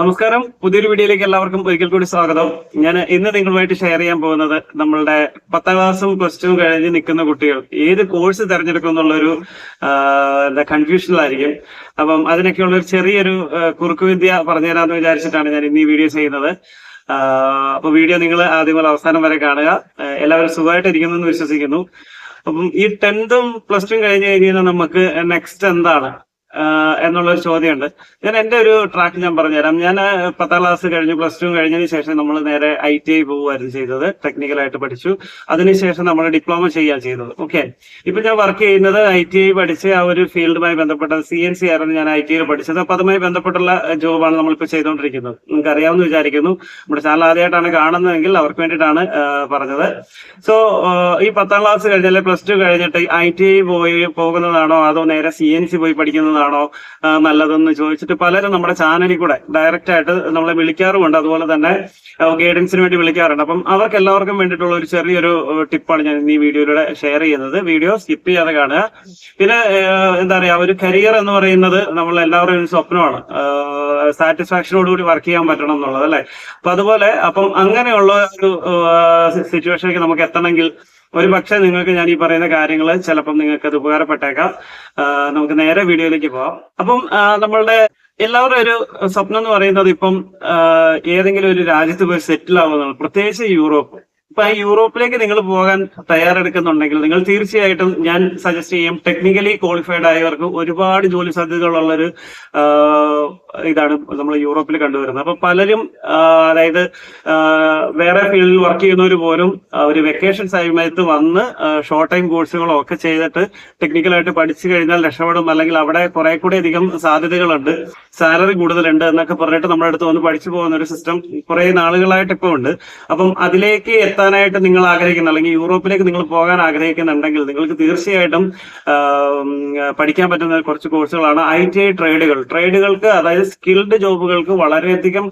നമസ്കാരം. പുതിയൊരു വീഡിയോയിലേക്ക് എല്ലാവർക്കും ഒരിക്കൽ കൂടി സ്വാഗതം. ഞാൻ ഇന്ന് നിങ്ങളുമായിട്ട് ഷെയർ ചെയ്യാൻ പോകുന്നത് നമ്മളുടെ പത്താം ക്ലാസ്സും പ്ലസ് ടു കഴിഞ്ഞ് നിൽക്കുന്ന കുട്ടികൾ. ഏത് കോഴ്സ് തിരഞ്ഞെടുക്കും എന്നുള്ളൊരു കൺഫ്യൂഷനിലായിരിക്കും അപ്പം അതിനൊക്കെയുള്ള ഒരു ചെറിയൊരു കുറുക്കുവിദ്യ പറഞ്ഞുതരാമെന്ന് വിചാരിച്ചിട്ടാണ് ഞാൻ ഇന്ന് ഈ വീഡിയോ ചെയ്യുന്നത്. അപ്പൊ വീഡിയോ നിങ്ങൾ ആദ്യം മുതൽ അവസാനം വരെ കാണുക. എല്ലാവരും സുഖമായിട്ട് ഇരിക്കുന്നു വിശ്വസിക്കുന്നു. അപ്പം ഈ ടെൻത്തും പ്ലസ് ടു കഴിഞ്ഞ് കഴിഞ്ഞാൽ നമുക്ക് നെക്സ്റ്റ് എന്താണ്? എന്നുള്ളൊരു ചോദ്യമുണ്ട്. ഞാൻ എന്റെ ഒരു ട്രാക്ക് ഞാൻ പറഞ്ഞുതരാം. ഞാൻ പത്താം ക്ലാസ് കഴിഞ്ഞു പ്ലസ് ടു കഴിഞ്ഞതിന് ശേഷം നമ്മൾ നേരെ ഐ ടി ഐ പോകുമായിരുന്നു ചെയ്തത്. ടെക്നിക്കലായിട്ട് പഠിച്ചു. അതിനുശേഷം നമ്മൾ ഡിപ്ലോമ ചെയ്യാൻ ചെയ്തത്. ഓക്കെ ഇപ്പൊ ഞാൻ വർക്ക് ചെയ്യുന്നത് ഐ ടി ഐ പഠിച്ച് ആ ഒരു ഫീൽഡുമായി ബന്ധപ്പെട്ട സി എൻ സി ആയിരുന്നു ഞാൻ ഐ ടി ഐ പഠിച്ചത്. അപ്പൊ അതുമായി ബന്ധപ്പെട്ടുള്ള ജോബാണ് നമ്മളിപ്പോൾ ചെയ്തുകൊണ്ടിരിക്കുന്നത്. നിങ്ങൾക്ക് അറിയാമെന്ന് വിചാരിക്കുന്നു. നമ്മുടെ ചാനൽ ആദ്യമായിട്ടാണ് കാണുന്നതെങ്കിൽ അവർക്ക് വേണ്ടിയിട്ടാണ് പറഞ്ഞത്. സോ ഈ പത്താം ക്ലാസ് കഴിഞ്ഞാൽ പ്ലസ് ടു കഴിഞ്ഞിട്ട് ഐ ടി ഐ പോയി പോകുന്നതാണോ? അതോ നേരെ സി എൻ സി പോയി പഠിക്കുന്നതാണോ? ആ, നല്ലതെന്ന് ചോദിച്ചിട്ട് പലരും നമ്മുടെ ചാനലിൽ കൂടെ ഡയറക്റ്റ് ആയിട്ട് നമ്മളെ വിളിക്കാറുമുണ്ട്. അതുപോലെ തന്നെ ഗൈഡൻസിന് വേണ്ടി വിളിക്കാറുണ്ട്. അപ്പം അവർക്ക് എല്ലാവർക്കും വേണ്ടിയിട്ടുള്ള ഒരു ചെറിയൊരു ടിപ്പാണ് ഞാൻ ഈ വീഡിയോയിലൂടെ ഷെയർ ചെയ്യുന്നത്. വീഡിയോ സ്കിപ്പ് ചെയ്യാതെ കാണുക. പിന്നെ എന്താ പറയാ ഒരു കരിയർ എന്ന് പറയുന്നത് നമ്മൾ എല്ലാവരുടെയും സ്വപ്നമാണ്. സാറ്റിസ്ഫാക്ഷനോടുകൂടി വർക്ക് ചെയ്യാൻ പറ്റണം എന്നുള്ളത് അല്ലെ? അപ്പൊ അതുപോലെ അപ്പം അങ്ങനെയുള്ള ഒരു സിറ്റുവേഷനിലേക്ക് നമുക്ക് എത്തണമെങ്കിൽ ഒരു പക്ഷെ നിങ്ങൾക്ക് ഞാൻ ഈ പറയുന്ന കാര്യങ്ങൾ ചിലപ്പം നിങ്ങൾക്ക് അത് ഉപകാരപ്പെട്ടേക്കാം. നമുക്ക് നേരെ വീഡിയോയിലേക്ക് പോവാം. അപ്പം നമ്മളുടെ എല്ലാവരും ഒരു സ്വപ്നം എന്ന് പറയുന്നത് ഇപ്പം ഏതെങ്കിലും ഒരു രാജ്യത്ത് പോയി സെറ്റിൽ ആവുന്നതാണ്. പ്രത്യേകിച്ച് യൂറോപ്പ്. ഇപ്പൊ യൂറോപ്പിലേക്ക് നിങ്ങൾ പോകാൻ തയ്യാറെടുക്കുന്നുണ്ടെങ്കിൽ നിങ്ങൾ തീർച്ചയായിട്ടും ഞാൻ സജസ്റ്റ് ചെയ്യും ടെക്നിക്കലി ക്വാളിഫൈഡ് ആയവർക്ക് ഒരുപാട് ജോലി സാധ്യതകളുള്ള ഒരു ഇതാണ് നമ്മൾ യൂറോപ്പിൽ കണ്ടുവരുന്നത്. അപ്പൊ പലരും അതായത് വേറെ ഫീൽഡിൽ വർക്ക് ചെയ്യുന്നവർ പോലും ഒരു വെക്കേഷൻ സമയത്ത് വന്ന് ഷോർട്ട് ടൈം കോഴ്സുകളോ ഒക്കെ ചെയ്തിട്ട് ടെക്നിക്കലായിട്ട് പഠിച്ചു കഴിഞ്ഞാൽ രക്ഷപ്പെടും. അല്ലെങ്കിൽ അവിടെ കുറെ കൂടി അധികം സാധ്യതകളുണ്ട്. സാലറി കൂടുതലുണ്ട് എന്നൊക്കെ പറഞ്ഞിട്ട് നമ്മുടെ അടുത്ത് വന്ന് പഠിച്ചു പോകുന്ന ഒരു സിസ്റ്റം കുറെ നാളുകളായിട്ട് ഇപ്പോൾ ഉണ്ട്. അപ്പം അതിലേക്ക് എത്താനായിട്ട് നിങ്ങൾ ആഗ്രഹിക്കുന്ന അല്ലെങ്കിൽ യൂറോപ്പിലേക്ക് നിങ്ങൾ പോകാൻ ആഗ്രഹിക്കുന്നുണ്ടെങ്കിൽ നിങ്ങൾക്ക് തീർച്ചയായിട്ടും പഠിക്കാൻ പറ്റുന്ന കുറച്ച് കോഴ്സുകളാണ് ഐ ടി ഐ ട്രേഡുകൾ. ട്രേഡുകൾക്ക് അതായത് സ്കിൽഡ് ജോബുകൾക്ക് വളരെയധികം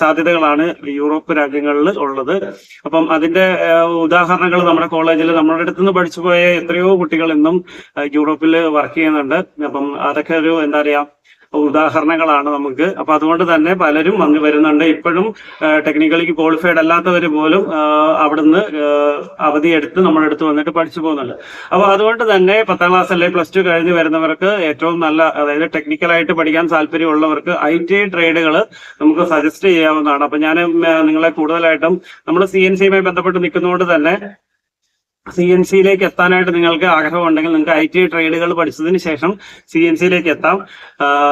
സാധ്യതകളാണ് യൂറോപ്പ് രാജ്യങ്ങളിൽ ഉള്ളത്. അപ്പം അതിന്റെ ഉദാഹരണങ്ങൾ നമ്മുടെ കോളേജിൽ നമ്മുടെ അടുത്ത് നിന്ന് പഠിച്ചു പോയ എത്രയോ കുട്ടികൾ ഇന്നും യൂറോപ്പിൽ വർക്ക് ചെയ്യുന്നുണ്ട്. അപ്പം അതൊക്കെ ഒരു എന്താ പറയാ ഉദാഹരണങ്ങളാണ് നമുക്ക്. അപ്പൊ അതുകൊണ്ട് തന്നെ പലരും വന്ന് വരുന്നുണ്ട്. ഇപ്പോഴും ടെക്നിക്കലി ക്വാളിഫൈഡ് അല്ലാത്തവർ പോലും അവിടുന്ന് അവധിയെടുത്ത് നമ്മുടെ അടുത്ത് വന്നിട്ട് പഠിച്ചു പോകുന്നുണ്ട്. അപ്പൊ അതുകൊണ്ട് തന്നെ പത്താം ക്ലാസ് അല്ലെങ്കിൽ പ്ലസ് ടു കഴിഞ്ഞ് വരുന്നവർക്ക് ഏറ്റവും നല്ല അതായത് ടെക്നിക്കലായിട്ട് പഠിക്കാൻ താല്പര്യമുള്ളവർക്ക് ഐ ടി ഐ ട്രേഡുകൾ നമുക്ക് സജസ്റ്റ് ചെയ്യാവുന്നതാണ്. അപ്പൊ ഞാൻ നിങ്ങളെ കൂടുതലായിട്ടും നമ്മൾ സി എൻ സിയുമായി ബന്ധപ്പെട്ട് നിൽക്കുന്നതുകൊണ്ട് തന്നെ സി എൻ സിയിലേക്ക് എത്താനായിട്ട് നിങ്ങൾക്ക് ആഗ്രഹമുണ്ടെങ്കിൽ നിങ്ങൾക്ക് ഐ ടി ട്രേഡുകൾ പഠിച്ചതിന് ശേഷം സി എൻ സിയിലേക്ക് എത്താം.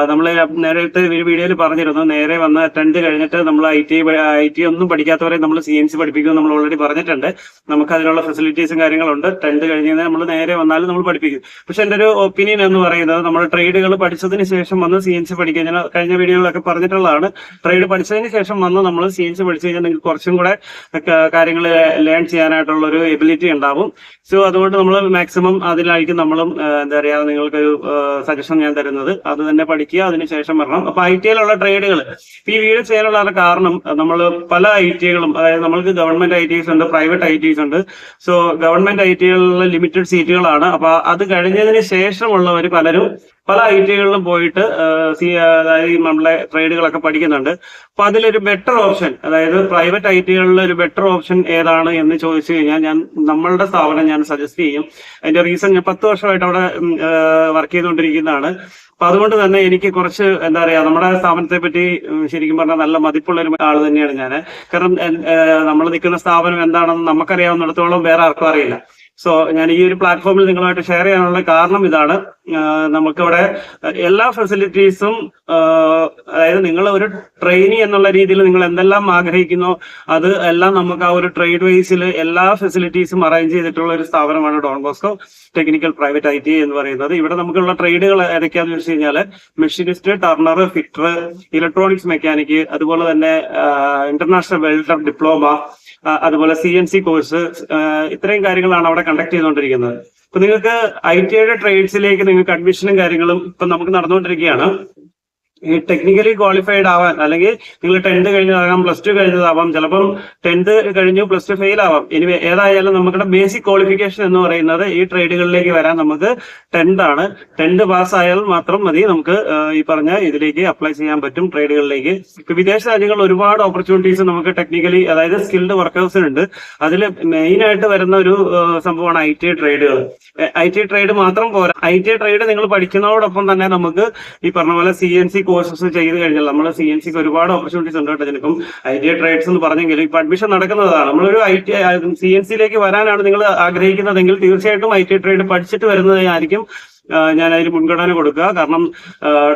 നമ്മൾ നേരത്തെ ഒരു വീഡിയോയിൽ പറഞ്ഞിരുന്നു. നേരെ വന്ന് ടെൻത്ത് കഴിഞ്ഞിട്ട് നമ്മൾ ഐ ടി ഐ ടി ഒന്നും പഠിക്കാത്തവരെ നമ്മൾ സി എൻ സി പഠിപ്പിക്കും നമ്മൾ ഓൾറെഡി പറഞ്ഞിട്ടുണ്ട്. നമുക്ക് അതിനുള്ള ഫെസിലിറ്റീസും കാര്യങ്ങളുണ്ട്. ടെൻത്ത് കഴിഞ്ഞ് നമ്മൾ നേരെ വന്നാലും നമ്മൾ പഠിപ്പിക്കും. പക്ഷെ എന്റെ ഒരു ഒപ്പീനിയൻ എന്ന് പറയുന്നത് നമ്മൾ ട്രേഡുകൾ പഠിച്ചതിന് ശേഷം വന്ന് സി എൻ സി പഠിക്കുക. കഴിഞ്ഞ വീഡിയോകളൊക്കെ പറഞ്ഞിട്ടുള്ളതാണ്. ട്രേഡ് പഠിച്ചതിന് ശേഷം വന്ന് നമ്മൾ സി എൻ സി പഠിച്ചു കഴിഞ്ഞാൽ നിങ്ങൾക്ക് കുറച്ചും കൂടെ കാര്യങ്ങൾ ലേൺ ചെയ്യാനായിട്ടുള്ള ഒരു എബിലിറ്റി ഉണ്ടാവും. സോ അതുകൊണ്ട് നമ്മൾ മാക്സിമം അതിലായിരിക്കും നമ്മളും എന്താ പറയുക നിങ്ങൾക്കൊരു സജഷൻ ഞാൻ തരുന്നത്. അത് തന്നെ പഠിക്കുക അതിനുശേഷം വരണം. അപ്പൊ ഐ ടി ഐയിലുള്ള ട്രേഡുകൾ ഈ വീട് ചെയ്യാനുള്ള കാരണം നമ്മൾ പല ഐ ടി ഐകളും അതായത് നമ്മൾക്ക് ഗവൺമെന്റ് ഐ ടി ഐസ് ഉണ്ട് പ്രൈവറ്റ് ഐ ടി ഐസ് ഉണ്ട്. സോ ഗവൺമെന്റ് ഐ ടി ഐകളിലെ ലിമിറ്റഡ് സീറ്റുകളാണ് അപ്പൊ അത് കഴിഞ്ഞതിന് ശേഷമുള്ളവർ പലരും പല ഐ ടി ഐകളിലും പോയിട്ട് സി അതായത് നമ്മളെ ട്രേഡുകളൊക്കെ പഠിക്കുന്നുണ്ട്. അപ്പൊ അതിലൊരു ബെറ്റർ ഓപ്ഷൻ അതായത് പ്രൈവറ്റ് ഐ ടി ഐകളിൽ ഒരു ബെറ്റർ ഓപ്ഷൻ ഏതാണ് എന്ന് ചോദിച്ചു കഴിഞ്ഞാൽ ഞാൻ നമ്മളുടെ സ്ഥാപനം ഞാൻ സജസ്റ്റ് ചെയ്യും. അതിന്റെ റീസൺ ഞാൻ പത്ത് വർഷമായിട്ട് അവിടെ വർക്ക് ചെയ്തുകൊണ്ടിരിക്കുന്നതാണ്. അപ്പൊ അതുകൊണ്ട് തന്നെ എനിക്ക് കുറച്ച് എന്താ പറയാ നമ്മുടെ സ്ഥാപനത്തെ പറ്റി ശരിക്കും പറഞ്ഞാൽ നല്ല മതിപ്പുള്ള ഒരു ആൾ തന്നെയാണ് ഞാൻ കാരണം നമ്മൾ നിൽക്കുന്ന സ്ഥാപനം എന്താണെന്ന് നമുക്കറിയാവുന്നിടത്തോളം വേറെ ആർക്കും അറിയില്ല. സോ ഞാൻ ഈ ഒരു പ്ലാറ്റ്ഫോമിൽ നിങ്ങളുമായിട്ട് ഷെയർ ചെയ്യാനുള്ള കാരണം ഇതാണ്. നമുക്കിവിടെ എല്ലാ ഫെസിലിറ്റീസും അതായത് നിങ്ങൾ ഒരു ട്രെയിനി എന്നുള്ള രീതിയിൽ നിങ്ങൾ എന്തെല്ലാം ആഗ്രഹിക്കുന്നോ അത് എല്ലാം നമുക്ക് ആ ഒരു ട്രേഡ് വൈസിൽ എല്ലാ ഫെസിലിറ്റീസും അറേഞ്ച് ചെയ്തിട്ടുള്ള ഒരു സ്ഥാപനമാണ് Don Bosco technical private I T എന്ന് പറയുന്നത്. ഇവിടെ നമുക്കുള്ള ട്രേഡുകൾ ഏതൊക്കെയാന്ന് വെച്ച് കഴിഞ്ഞാൽ machinist turner fitter electronics mechanic അതുപോലെ തന്നെ ഇന്റർനാഷണൽ വെൽഡർ ഡിപ്ലോമ അതുപോലെ സി എൻ സി കോഴ്സ് ഇത്രയും കാര്യങ്ങളാണ് അവിടെ കണ്ടക്ട് ചെയ്തുകൊണ്ടിരിക്കുന്നത്. ഇപ്പൊ നിങ്ങൾക്ക് ഐ ടി ഐയുടെ ട്രേഡ്സിലേക്ക് നിങ്ങൾക്ക് അഡ്മിഷനും കാര്യങ്ങളും ഇപ്പൊ നമുക്ക് നടന്നുകൊണ്ടിരിക്കുകയാണ്. ടെക്നിക്കലി ക്വാളിഫൈഡ് ആവാൻ അല്ലെങ്കിൽ നിങ്ങൾ ടെൻത്ത് കഴിഞ്ഞതാകാം പ്ലസ് ടു കഴിഞ്ഞതാവാം ചിലപ്പം ടെൻത്ത് കഴിഞ്ഞു പ്ലസ് ടു ഫെയിൽ ആവാം. ഇനി ഏതായാലും നമ്മുടെ ബേസിക് ക്വാളിഫിക്കേഷൻ എന്ന് പറയുന്നത് ഈ ട്രേഡുകളിലേക്ക് വരാൻ നമുക്ക് ടെൻത്ത് ആണ്. ടെൻത്ത് പാസ് ആയാൽ മാത്രം മതി നമുക്ക് ഈ പറഞ്ഞ ഇതിലേക്ക് അപ്ലൈ ചെയ്യാൻ പറ്റും ട്രേഡുകളിലേക്ക് വിദേശ രാജ്യങ്ങളിൽ ഒരുപാട് ഓപ്പർച്യൂണിറ്റീസ് നമുക്ക് ടെക്നിക്കലി അതായത് സ്കിൽഡ് വർക്കേഴ്സിനുണ്ട് അതിൽ മെയിൻ ആയിട്ട് വരുന്ന ഒരു സംഭവമാണ് ഐ ടി ട്രേഡുകൾ ഐ ടി ട്രേഡ് മാത്രം പോരാ. ഐ ടി ട്രേഡ് നിങ്ങൾ പഠിക്കുന്നതോടൊപ്പം തന്നെ നമുക്ക് ഈ പറഞ്ഞ പോലെ സി എൻ സി കോഴ്സസ് ചെയ്ത് കഴിഞ്ഞാൽ നമ്മൾ സി എൻ സിക്ക് ഒരുപാട് ഓപ്പർച്യൂണിറ്റീസ് ഉണ്ട് കേട്ടോ ഇതിനിപ്പം ഐ ടി ട്രേഡ്സ് എന്ന് പറഞ്ഞെങ്കിലും ഇപ്പൊ അഡ്മിഷൻ നടക്കുന്നതാണ്. നമ്മളൊരു ഐ ടി സി എൻ സിയിലേക്ക് വരാനാണ് നിങ്ങൾ ആഗ്രഹിക്കുന്നതെങ്കിൽ തീർച്ചയായിട്ടും ഐ ടി ട്രേഡ് പഠിച്ചിട്ട് വരുന്നതായിരിക്കും. ഞാൻ അതിന് മുൻഗണന കൊടുക്കുക. കാരണം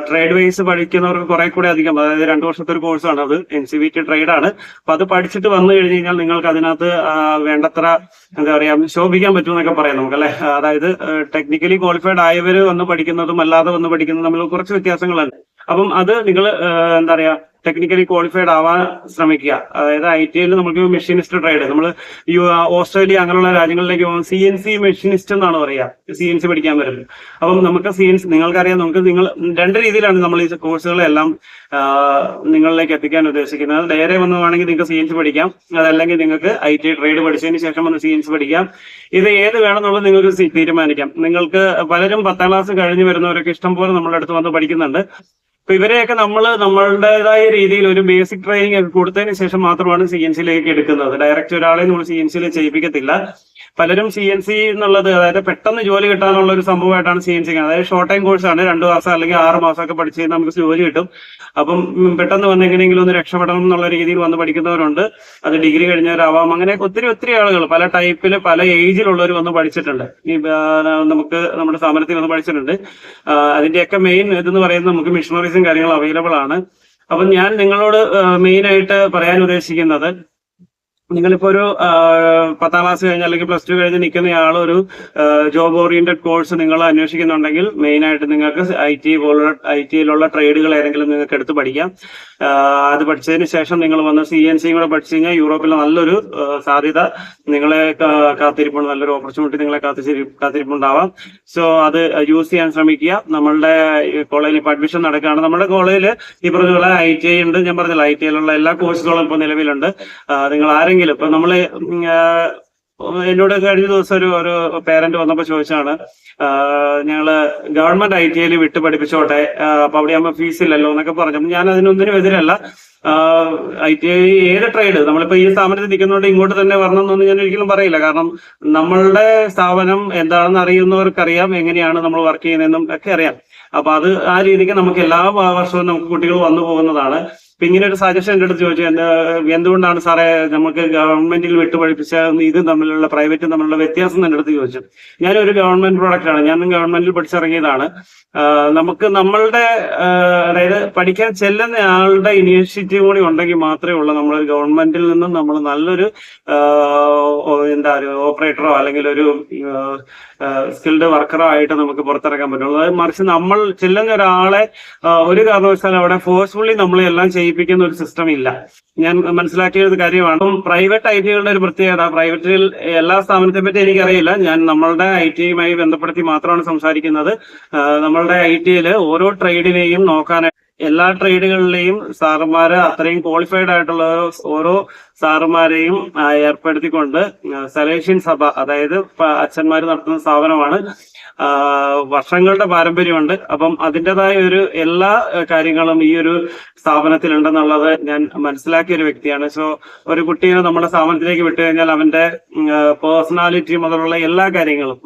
ട്രേഡ് വൈസ് പഠിക്കുന്നവർക്ക് കുറെ കൂടെ അധികം അതായത് രണ്ടു വർഷത്തെ ഒരു കോഴ്സാണ് അത് N C V T trade ആണ്. അപ്പൊ അത് പഠിച്ചിട്ട് വന്നു കഴിഞ്ഞ് കഴിഞ്ഞാൽ നിങ്ങൾക്ക് അതിനകത്ത് വേണ്ടത്ര എന്താ പറയാ ശോഭിക്കാൻ പറ്റുമെന്നൊക്കെ പറയാം നമുക്ക് അല്ലെ? അതായത് ടെക്നിക്കലി ക്വാളിഫൈഡ് ആയവര് വന്ന് പഠിക്കുന്നതും അല്ലാതെ വന്ന് പഠിക്കുന്നതും തമ്മിൽ കുറച്ച് വ്യത്യാസങ്ങളുണ്ട്. അപ്പം അത് നിങ്ങൾ എന്താ പറയാ ടെക്നിക്കലി ക്വാളിഫൈഡ് ആവാൻ ശ്രമിക്കുക. അതായത് ഐ ടി ഐയിൽ നമുക്ക് മെഷീനിസ്റ്റ് ട്രേഡ് നമ്മൾ ഓസ്ട്രേലിയ അങ്ങനെയുള്ള രാജ്യങ്ങളിലേക്ക് പോകുമ്പോൾ സി എൻ സി മെഷീനിസ്റ്റ് എന്നാണ് പറയുക. സി എൻ സി പഠിക്കാൻ വരുന്നത്. അപ്പം നമുക്ക് സി എൻ സി നിങ്ങൾക്കറിയാം നമുക്ക് നിങ്ങൾ രണ്ട് രീതിയിലാണ് നമ്മൾ ഈ കോഴ്സുകളെല്ലാം നിങ്ങളിലേക്ക് എത്തിക്കാൻ ഉദ്ദേശിക്കുന്നത്. നേരെ വന്ന് നിങ്ങൾക്ക് സി എൻ സി പഠിക്കാം. അതല്ലെങ്കിൽ നിങ്ങൾക്ക് ഐ ടി ട്രേഡ് പഠിച്ചതിന് ശേഷം വന്ന് സി എൻ സി പഠിക്കാം. ഇത് ഏത് വേണമെന്നുള്ളത് നിങ്ങൾക്ക് തീരുമാനിക്കാം. നിങ്ങൾക്ക് പലരും പത്താം ക്ലാസ് കഴിഞ്ഞ് വരുന്നവരൊക്കെ ഇഷ്ടം പോലെ നമ്മുടെ അടുത്ത് വന്ന് പഠിക്കുന്നുണ്ട്. അപ്പൊ ഇവരെയൊക്കെ നമ്മൾ നമ്മളുടേതായ രീതിയിൽ ഒരു ബേസിക് ട്രെയിനിങ് ഒക്കെ കൊടുത്തതിന് ശേഷം മാത്രമാണ് സി എൻ സിയിലേക്ക് എടുക്കുന്നത്. ഡയറക്റ്റ് ഒരാളെ നമ്മൾ സി എൻ സിയിൽ ചെയ്യിപ്പിക്കത്തില്ല. പലരും സി എൻ സി എന്നുള്ളത് അതായത് പെട്ടെന്ന് ജോലി കിട്ടാനുള്ള ഒരു സംഭവമായിട്ടാണ് സി എൻ സി അതായത് ഷോർട്ട് ടൈം കോഴ്സാണ് രണ്ടു മാസം അല്ലെങ്കിൽ ആറ് മാസമൊക്കെ പഠിച്ച് കഴിഞ്ഞാൽ നമുക്ക് ജോലി കിട്ടും. അപ്പം പെട്ടെന്ന് വന്ന് എങ്ങനെയെങ്കിലും ഒന്ന് രക്ഷപ്പെടണം എന്നുള്ള രീതിയിൽ വന്ന് പഠിക്കുന്നവരുണ്ട്. അത് ഡിഗ്രി കഴിഞ്ഞവരാവാം. അങ്ങനെ ഒത്തിരി ഒത്തിരി ആളുകൾ പല ടൈപ്പിൽ പല ഏജിലുള്ളവർ വന്ന് പഠിച്ചിട്ടുണ്ട്. ഈ നമുക്ക് നമ്മുടെ സ്ഥാപനത്തിൽ വന്ന് പഠിച്ചിട്ടുണ്ട്. അതിന്റെയൊക്കെ മെയിൻ ഇതെന്ന് പറയുന്നത് നമുക്ക് മിഷണറീസും കാര്യങ്ങളും അവൈലബിൾ ആണ്. അപ്പം ഞാൻ നിങ്ങളോട് മെയിൻ ആയിട്ട് പറയാൻ ഉദ്ദേശിക്കുന്നത് നിങ്ങളിപ്പോ ഒരു പത്താം ക്ലാസ് കഴിഞ്ഞ് അല്ലെങ്കിൽ പ്ലസ് ടു കഴിഞ്ഞ് നിൽക്കുന്ന ഒരു ജോബ് ഓറിയന്റഡ് കോഴ്സ് നിങ്ങൾ അന്വേഷിക്കുന്നുണ്ടെങ്കിൽ മെയിൻ ആയിട്ട് നിങ്ങൾക്ക് ഐ ടി പോലുള്ള ഐ ടിയിലുള്ള ട്രേഡുകൾ ഏതെങ്കിലും നിങ്ങൾക്ക് എടുത്ത് പഠിക്കാം. അത് പഠിച്ചതിന് ശേഷം നിങ്ങൾ വന്ന് സി എൻ സിയും കൂടെ പഠിച്ചു കഴിഞ്ഞാൽ യൂറോപ്പിൽ നല്ലൊരു സാധ്യത നിങ്ങളെ കാത്തിരിപ്പുണ്ട്. നല്ലൊരു ഓപ്പർച്യൂണിറ്റി നിങ്ങളെ കാത്തിരി കാത്തിരിപ്പുണ്ടാവാം. സോ അത് യൂസ് ചെയ്യാൻ ശ്രമിക്കുക. നമ്മളുടെ കോളേജിൽ ഇപ്പൊ അഡ്മിഷൻ നടക്കുകയാണ്. നമ്മുടെ കോളേജിൽ ഈ പറഞ്ഞ പോലെ ഐ ടി ഐ ഉണ്ട്. ഞാൻ പറഞ്ഞില്ല ഐ ടി ഐയിലുള്ള എല്ലാ കോഴ്സുകളും ഇപ്പൊ നിലവിലുണ്ട്. നിങ്ങൾ ആരെങ്കിലും ഇപ്പൊ നമ്മൾ എന്നോട് കഴിഞ്ഞ ദിവസം ഒരു ഒരു പേരന്റ് വന്നപ്പോ ചോദിച്ചാണ് ഞങ്ങൾ ഗവൺമെന്റ് ഐ ടി ഐയിൽ വിട്ട് പഠിപ്പിച്ചോട്ടെ അപ്പൊ അവിടെ ആകുമ്പോ ഫീസ് ഇല്ലല്ലോ എന്നൊക്കെ പറഞ്ഞു. ഞാൻ അതിനൊന്നിനും എതിരല്ല. ഐ ടി ഐ ഏത് ട്രേഡ് നമ്മളിപ്പോ ഈ സ്ഥാപനത്തിൽ നിൽക്കുന്നതുകൊണ്ട് ഇങ്ങോട്ട് തന്നെ വരണം എന്നൊന്നും ഞാൻ ഒരിക്കലും പറയില്ല. കാരണം നമ്മളുടെ സ്ഥാപനം എന്താണെന്ന് അറിയുന്നവർക്കറിയാം എങ്ങനെയാണ് നമ്മൾ വർക്ക് ചെയ്യുന്നതെന്നും ഒക്കെ അറിയാം. അപ്പൊ അത് ആ രീതിക്ക് നമുക്ക് എല്ലാ വർഷവും നമുക്ക് കുട്ടികൾ വന്നു പോകുന്നതാണ്. ഇങ്ങനെ ഒരു സജഷൻ എന്റെ അടുത്ത് ചോദിച്ചു എന്താ എന്തുകൊണ്ടാണ് സാറേ നമുക്ക് ഗവൺമെന്റിൽ വിട്ടുപഠിപ്പിച്ച ഇതും തമ്മിലുള്ള പ്രൈവറ്റും തമ്മിലുള്ള വ്യത്യാസം എന്റെ അടുത്ത് ചോദിച്ചു? ഞാനൊരു ഗവൺമെന്റ് പ്രോഡക്റ്റ് ആണ്. ഞാനും ഗവൺമെന്റിൽ പഠിച്ചിറങ്ങിയതാണ്. നമുക്ക് നമ്മളുടെ അതായത് പഠിക്കാൻ ചെല്ലുന്ന ആളുടെ ഇനീഷ്യേറ്റീവ് കൂടി ഉണ്ടെങ്കിൽ മാത്രമേ ഉള്ളൂ നമ്മൾ ഗവൺമെന്റിൽ നിന്നും നമ്മൾ നല്ലൊരു എന്താ ഒരു ഓപ്പറേറ്ററോ അല്ലെങ്കിൽ ഒരു സ്കിൽഡ് വർക്കറോ ആയിട്ട് നമുക്ക് പുറത്തിറക്കാൻ പറ്റുള്ളൂ. അതായത് മറിച്ച് നമ്മൾ ചെല്ലുന്ന ഒരാളെ ഒരു കാരണവശാലും അവിടെ ഫോഴ്സ്ഫുള്ളി നമ്മളെ എല്ലാം ചെയ്യിപ്പിക്കുന്ന ഒരു സിസ്റ്റം ഇല്ല. ഞാൻ മനസ്സിലാക്കിയ ഒരു കാര്യമാണ്. അപ്പം പ്രൈവറ്റ് ഐ ടികളുടെ ഒരു പ്രത്യേകത. പ്രൈവറ്റിൽ എല്ലാ സ്ഥാപനത്തെ പറ്റി എനിക്കറിയില്ല. ഞാൻ നമ്മളുടെ ഐ ടിയുമായി ബന്ധപ്പെടുത്തി മാത്രമാണ് സംസാരിക്കുന്നത്. നമ്മളുടെ ഐ ടിയിൽ ഓരോ ട്രേഡിനെയും നോക്കാനായിട്ട് എല്ലാ ട്രേഡുകളിലെയും സാറുമാര് അത്രയും ക്വാളിഫൈഡ് ആയിട്ടുള്ള ഓരോ സാറുമാരെയും ഏർപ്പെടുത്തിക്കൊണ്ട് സലേഷ്യൻ സഭ അതായത് അച്ഛന്മാർ നടത്തുന്ന സ്ഥാപനമാണ്. വർഷങ്ങളുടെ പാരമ്പര്യമുണ്ട്. അപ്പം അതിന്റെതായ ഒരു എല്ലാ കാര്യങ്ങളും ഈ ഒരു സ്ഥാപനത്തിൽ ഉണ്ടെന്നുള്ളത് ഞാൻ മനസ്സിലാക്കിയ ഒരു വ്യക്തിയാണ്. സോ ഒരു കുട്ടിയെ നമ്മുടെ സ്ഥാപനത്തിലേക്ക് വിട്ടു കഴിഞ്ഞാൽ അവന്റെ പേഴ്സണാലിറ്റി മുതലുള്ള എല്ലാ കാര്യങ്ങളും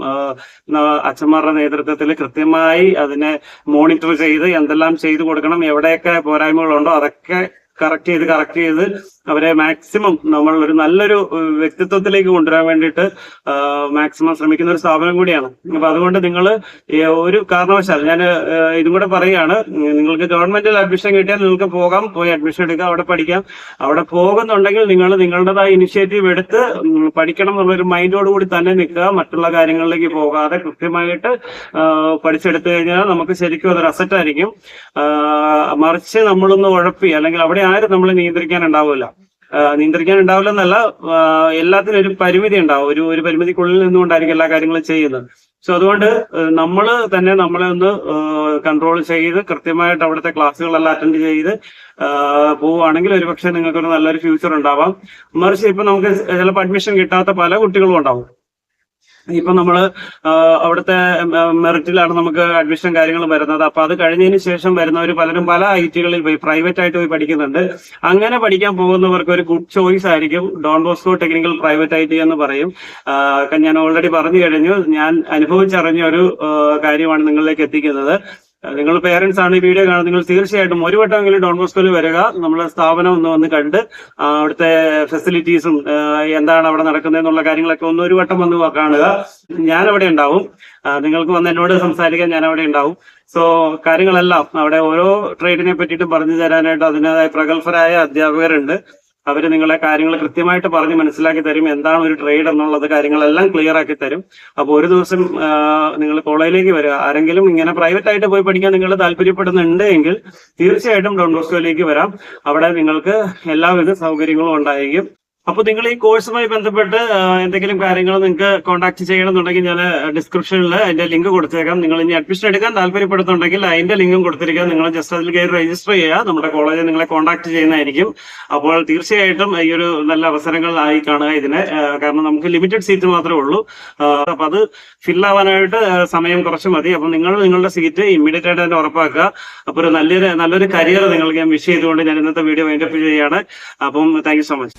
അച്ഛന്മാരുടെ നേതൃത്വത്തിൽ കൃത്യമായി അതിനെ മോണിറ്റർ ചെയ്ത് എന്തെല്ലാം ചെയ്തു കൊടുക്കണം എവിടെയൊക്കെ പോരായ്മകളുണ്ടോ അതൊക്കെ കറക്റ്റ് ചെയ്ത് കറക്റ്റ് ചെയ്ത് അവരെ മാക്സിമം നമ്മൾ ഒരു നല്ലൊരു വ്യക്തിത്വത്തിലേക്ക് കൊണ്ടുവരാൻ വേണ്ടിയിട്ട് മാക്സിമം ശ്രമിക്കുന്ന ഒരു സ്ഥാപനം കൂടിയാണ്. അപ്പൊ അതുകൊണ്ട് നിങ്ങൾ ഒരു കാരണവശാൽ ഞാൻ ഇതും കൂടെ പറയുകയാണ്. നിങ്ങൾക്ക് ഗവൺമെന്റിൽ അഡ്മിഷൻ കിട്ടിയാൽ നിങ്ങൾക്ക് പോകാം. പോയി അഡ്മിഷൻ എടുക്കാം. അവിടെ പഠിക്കാം. അവിടെ പോകുന്നുണ്ടെങ്കിൽ നിങ്ങൾ നിങ്ങളുടേതായ ഇനിഷ്യേറ്റീവ് എടുത്ത് പഠിക്കണം എന്നുള്ളൊരു മൈൻഡോട് കൂടി തന്നെ നിൽക്കുക. മറ്റുള്ള കാര്യങ്ങളിലേക്ക് പോകാതെ കൃത്യമായിട്ട് പഠിച്ചെടുത്തു കഴിഞ്ഞാൽ നമുക്ക് ശരിക്കും അതൊരു അസറ്റ് ആയിരിക്കും. മറിച്ച് നമ്മളൊന്ന് ഉഴപ്പി അല്ലെങ്കിൽ അവിടെ ആരും നമ്മളെ നിയന്ത്രിക്കാൻ ഉണ്ടാവില്ല നിയന്ത്രിക്കാൻ ഉണ്ടാവില്ല എന്നല്ല എല്ലാത്തിനും ഒരു പരിമിതി ഉണ്ടാവും. ഒരു ഒരു പരിമിതിക്കുള്ളിൽ നിന്നുകൊണ്ടായിരിക്കും എല്ലാ കാര്യങ്ങളും ചെയ്യുന്നത്. സോ അതുകൊണ്ട് നമ്മൾ തന്നെ നമ്മളെ ഒന്ന് കൺട്രോൾ ചെയ്ത് കൃത്യമായിട്ട് അവിടുത്തെ ക്ലാസ്സുകളെല്ലാം അറ്റൻഡ് ചെയ്ത് പോവുകയാണെങ്കിൽ ഒരുപക്ഷെ നിങ്ങൾക്കൊരു നല്ലൊരു ഫ്യൂച്ചർ ഉണ്ടാവാം. മറിച്ച് ഇപ്പൊ നമുക്ക് ചിലപ്പോൾ അഡ്മിഷൻ കിട്ടാത്ത പല കുട്ടികളും ഉണ്ടാവും. ഇപ്പൊ നമ്മൾ ആഹ് അവിടുത്തെ മെറിറ്റിലാണ് നമുക്ക് അഡ്മിഷൻ കാര്യങ്ങൾ വരുന്നത്. അപ്പൊ അത് കഴിഞ്ഞതിന് ശേഷം വരുന്നവർ പലരും പല ഐ ടികളിൽ പോയി പ്രൈവറ്റ് ആയിട്ട് പോയി പഠിക്കുന്നുണ്ട്. അങ്ങനെ പഠിക്കാൻ പോകുന്നവർക്ക് ഒരു ഗുഡ് ചോയ്സ് ആയിരിക്കും. Don Bosco technical private I T എന്ന് പറയും ഞാൻ ഓൾറെഡി പറഞ്ഞു കഴിഞ്ഞു. ഞാൻ അനുഭവിച്ചറിഞ്ഞ ഒരു കാര്യമാണ് നിങ്ങളിലേക്ക് എത്തിക്കുന്നത്. നിങ്ങൾ പേരൻസ് ആണ് ഈ വീഡിയോ കാണുന്നത്. നിങ്ങൾ തീർച്ചയായിട്ടും ഒരു വട്ടമെങ്കിലും ഡോൺ ബോസ്കോയിൽ വരിക. നമ്മളെ സ്ഥാപനം ഒന്ന് വന്ന് കണ്ട് അവിടുത്തെ ഫെസിലിറ്റീസും എന്താണ് അവിടെ നടക്കുന്നത് എന്നുള്ള കാര്യങ്ങളൊക്കെ ഒന്ന് ഒരു വട്ടം വന്ന് കാണുക. ഞാൻ അവിടെ ഉണ്ടാവും നിങ്ങൾക്ക് വന്ന് എന്നോട് സംസാരിക്കാൻ ഞാൻ അവിടെ ഉണ്ടാവും. സോ കാര്യങ്ങളെല്ലാം അവിടെ ഓരോ ട്രേഡിനെ പറ്റിയിട്ട് പറഞ്ഞു തരാനായിട്ട് അതിന്റെതായ പ്രഗത്ഭരായ അധ്യാപകരുണ്ട്. അവർ നിങ്ങളെ കാര്യങ്ങൾ കൃത്യമായിട്ട് പറഞ്ഞ് മനസ്സിലാക്കി തരും. എന്താണ് ഒരു ട്രേഡ് എന്നുള്ളത് കാര്യങ്ങളെല്ലാം ക്ലിയർ ആക്കി തരും. അപ്പോൾ ഒരു ദിവസം നിങ്ങൾ കോളേജിലേക്ക് വരിക. ആരെങ്കിലും ഇങ്ങനെ പ്രൈവറ്റ് ആയിട്ട് പോയി പഠിക്കാൻ നിങ്ങൾ താല്പര്യപ്പെടുന്നുണ്ട് എങ്കിൽ തീർച്ചയായിട്ടും ഡോൺ ബോസ്കോയിലേക്ക് വരാം. അവിടെ നിങ്ങൾക്ക് എല്ലാവിധ സൗകര്യങ്ങളും ഉണ്ടായിരിക്കും. അപ്പൊ നിങ്ങൾ ഈ കോഴ്സുമായി ബന്ധപ്പെട്ട് എന്തെങ്കിലും കാര്യങ്ങൾ നിങ്ങൾക്ക് കോൺടാക്ട് ചെയ്യണമെന്നുണ്ടെങ്കിൽ ഞാൻ ഡിസ്ക്രിപ്ഷനിൽ അതിന്റെ ലിങ്ക് കൊടുത്തേക്കാം. നിങ്ങൾ ഇനി അഡ്മിഷൻ എടുക്കാൻ താല്പര്യപ്പെടുന്നുണ്ടെങ്കിൽ അതിന്റെ ലിങ്കും കൊടുത്തിരിക്കുക നിങ്ങൾ ജസ്റ്റ് അതിൽ കയറി രജിസ്റ്റർ ചെയ്യുക. നമ്മുടെ കോളേജിൽ നിങ്ങളെ കോൺടാക്ട് ചെയ്യുന്നതായിരിക്കും. അപ്പോൾ തീർച്ചയായിട്ടും ഈ ഒരു നല്ല അവസരങ്ങൾ ആയി കാണുക ഇതിനെ. കാരണം നമുക്ക് ലിമിറ്റഡ് സീറ്റ് മാത്രമേ ഉള്ളൂ. അപ്പൊ അത് ഫിൽ ആവാനായിട്ട് സമയം കുറച്ച് മതി. അപ്പൊ നിങ്ങൾ നിങ്ങളുടെ സീറ്റ് ഇമ്മീഡിയറ്റ് ആയിട്ട് തന്നെ ഉറപ്പാക്കുക. അപ്പൊ ഒരു നല്ലൊരു നല്ലൊരു കരിയർ നിങ്ങൾക്ക് ഞാൻ വിഷ് ചെയ്തുകൊണ്ട് ഞാൻ ഇന്നത്തെ വീഡിയോ വൈൻഡപ്പ് ചെയ്യുകയാണ്. അപ്പം താങ്ക് സോ മച്ച്